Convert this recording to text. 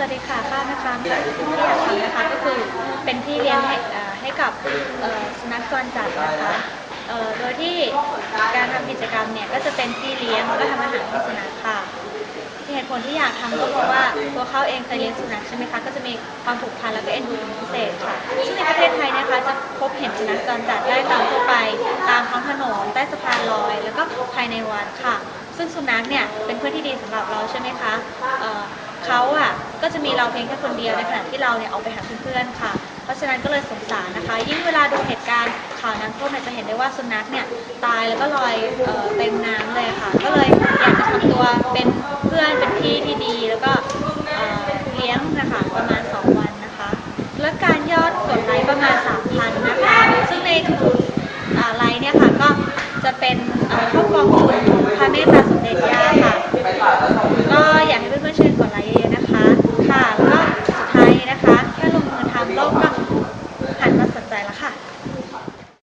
วัสดีค่ะข้าวนะคะที่อยากทำนะคะก็คือเป็นที่เลี้ยงให้ให้กับสุนัขจรจัดนะคะโดยที่การทำกิจกรรมเนี่ยก็จะเป็นที่เลี้ยงแล้วก็ทำอาหารให้สุนัขค่ะเหตุผลที่อยากทำก็เพราะว่าตัวเขาเองเคยเลี้ยงสุนัขใช่ไหมคะก็จะมีความผูกพันแล้วก็เอ็นดูเป็นพิเศษค่ะซึ่งในประเทศไทยนะคะจะพบเห็นสุนัขจรจัดได้ตามทั่วไป ตามท้องถนนใต้สะพานลอย แล้วก็ภายในวัดค่ะ ซึ่งสุนัขเนี่ยเป็นเพื่อนที่ดีสำหรับเราใช่ไหมคะ เขาอะก็จะมีเราเพียงแค่คนเดียวในขณะที่เราเนี่ยออกไปหาเพื่อนๆค่ะ เพราะฉะนั้นก็เลยสงสารนะคะ ยิ่งเวลาดูเหตุการณ์ข่าวน้ำท่วมนี่จะเห็นได้ว่าสุนัขเนี่ยตายแล้วก็ลอยเต็มน้ำเลยค่ะ ก็เลยอยากจะทำตัวเป็นเพื่อนเป็นพี่ที่ดี แล้วก็เเลี้ยงนะคะประมาณ 2 วันนะคะ และการยอดกดไลค์ประมาณ 3,000 นะคะ ซึ่งในทุกไลค์เนี่ยค่ะก็จะเป็นเอ่อครอบครัของพระเมตตา